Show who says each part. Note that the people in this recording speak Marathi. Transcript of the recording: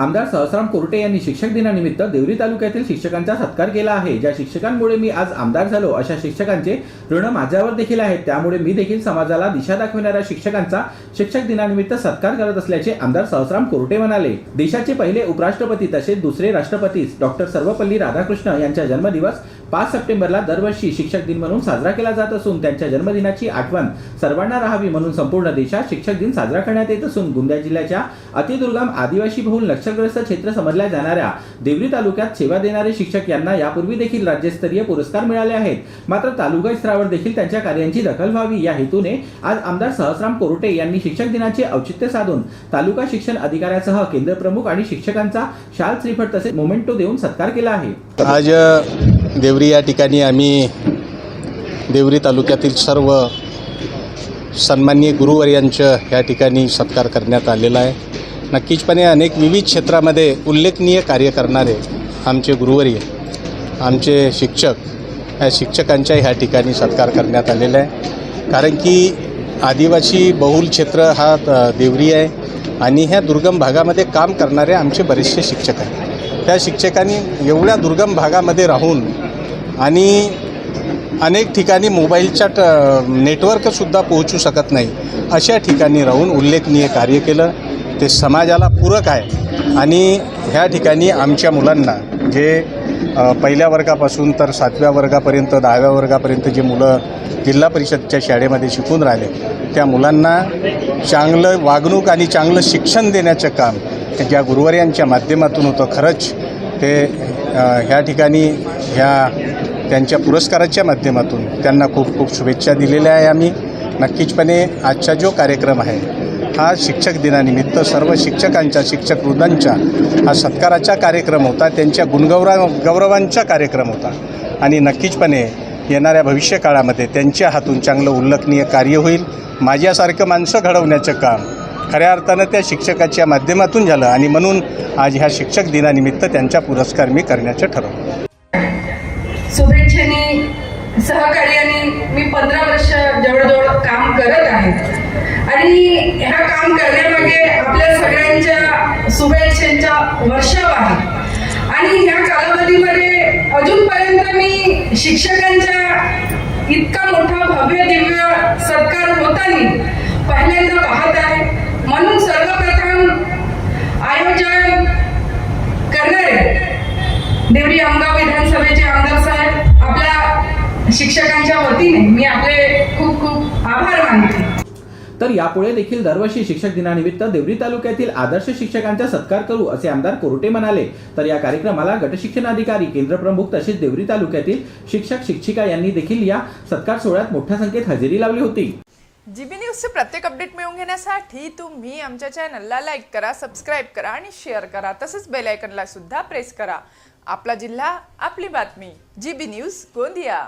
Speaker 1: आमदार सहस्राम कोरटे यांनी शिक्षक दिनानिमित्त देवरी तालुक्यातील शिक्षकांचा सत्कार केला आहे. ज्या शिक्षकांमुळे मी आज आमदार झालो अशा शिक्षकांचे ऋण माझ्यावर देखील आहेत. त्यामुळे मी देखील समाजाला दिशा दाखविणाऱ्या शिक्षकांचा शिक्षक दिनानिमित्त सत्कार करत असल्याचे आमदार सहस्राम कोरटे म्हणाले. देशाचे पहिले उपराष्ट्रपती तसेच दुसरे राष्ट्रपती डॉक्टर सर्वपल्ली राधाकृष्ण यांचा जन्मदिवस पाच सप्टेंबरला दरवर्षी शिक्षक दिन म्हणून साजरा केला जात असून त्यांच्या जन्मदिनाची आठवण सर्वांना राहावी म्हणून संपूर्ण देशात शिक्षक दिन साजरा करण्यात येत असून गोंदिया जिल्ह्याच्या अतिदुर्गम आदिवासी बहुल नक्षलग्रस्त क्षेत्र समजल्या जाणाऱ्या देवरी तालुक्यात सेवा देणारे शिक्षक यांना यापूर्वी देखील राज्यस्तरीय पुरस्कार मिळाले आहेत. मात्र तालुका स्तरावर देखील त्यांच्या कार्यांची दखल व्हावी या हेतूने आज आमदार सहस्राम कोरटे यांनी शिक्षक दिनाचे औचित्य साधून तालुका शिक्षण अधिकाऱ्यासह केंद्र प्रमुख आणि शिक्षकांचा शाल श्रीफळ तसेच मोमेंटो देऊन सत्कार केला आहे.
Speaker 2: आज देवरी या ठिकाणी आम्ही देवरी तालुक्यातील सर्व सन्माननीय गुरुवर्यांचं या ठिकाणी सत्कार करण्यात आलेला आहे. नक्कीचपणे अनेक विविध क्षेत्रामध्ये उल्लेखनीय कार्य करणारे आमचे गुरुवर्य आमचे शिक्षक या शिक्षकांच्या ह्या ठिकाणी सत्कार करण्यात आलेला आहे. कारण की आदिवासी बहुल क्षेत्र हा देवरी आहे. आणि ह्या दुर्गम भागामध्ये काम करणारे आमचे बरेचसे शिक्षक आहेत. त्या शिक्षकांनी एवढ्या दुर्गम भागामध्ये राहून आणि अनेक ठिकाणी मोबाईलच्या ट नेटवर्कसुद्धा पोहोचू शकत नाही अशा ठिकाणी राहून उल्लेखनीय कार्य केलं. ते समाजाला पूरक आहे. आणि ह्या ठिकाणी आमच्या मुलांना जे पहिल्या वर्गापासून तर सातव्या वर्गापर्यंत दहाव्या वर्गापर्यंत जे मुलं जिल्हा परिषदच्या शाळेमध्ये शिकून राहिले त्या मुलांना चांगलं वागणूक आणि चांगलं शिक्षण देण्याचं काम ज्या गुरुवर्यांच्या माध्यमातून होतं खरंच ते ह्या ठिकाणी ह्या त्यांच्या पुरस्काराच्या माध्यमातून त्यांना खूप खूप शुभेच्छा दिलेल्या आहे आम्ही. नक्कीचपणे आजचा जो कार्यक्रम आहे हा शिक्षक दिनानिमित्त सर्व शिक्षकांच्या शिक्षक वृद्धांच्या हा सत्काराचा कार्यक्रम होता. त्यांच्या गुणगौरा गौरवांचा कार्यक्रम होता. आणि नक्कीचपणे येणाऱ्या भविष्यकाळामध्ये त्यांच्या हातून चांगलं उल्लेखनीय कार्य होईल. माझ्यासारखं माणसं घडवण्याचं काम खऱ्या अर्थानं त्या शिक्षकाच्या माध्यमातून झालं आणि म्हणून आज ह्या शिक्षक दिनानिमित्त त्यांचा पुरस्कार मी करण्याचं ठरवलं.
Speaker 3: शुभेच्छेने सहकार्याने मी पंधरा वर्ष जवळजवळ काम करत आहे. आणि ह्या काम करण्यामागे आपल्या सगळ्यांच्या शुभेच्छांचा वर्षाव आहे. आणि ह्या कालावधीमध्ये अजूनपर्यंत मी शिक्षकांच्या इतका मोठा भव्य दिव्य सत्कार होतानी पहिल्यांदा पाहत आहे. म्हणून सर्वप्रथम आयोजन करणारे देवरी आमगाव विधानसभेचे आमदार साहेब आपल्या शिक्षकांच्या वतीने मी आपले खूप खूप आभार
Speaker 1: तर यापुढे देखील दरवर्षी शिक्षक दिनानिमित्त देवरी तालुक्यातील आदर्श शिक्षकांचा सत्कार करू असे आमदार कोरटे म्हणाले. तर या कार्यक्रमाला गटशिक्षण अधिकारी तसेच देवरी तालुक्यातील शिक्षक शिक्षिका यांनी देखील या सत्कार सोहळ्यात मोठ्या संख्येत हजेरी लावली होती.
Speaker 4: जीबी न्यूजचे प्रत्येक अपडेट मिळवून घेण्यासाठी तुम्ही आमच्या चॅनलला लाईक करा सबस्क्राईब करा आणि शेअर करा. तसंच बेलायकनला सुद्धा प्रेस करा. आपला जिल्हा आपली बातमी. GB news Gondia.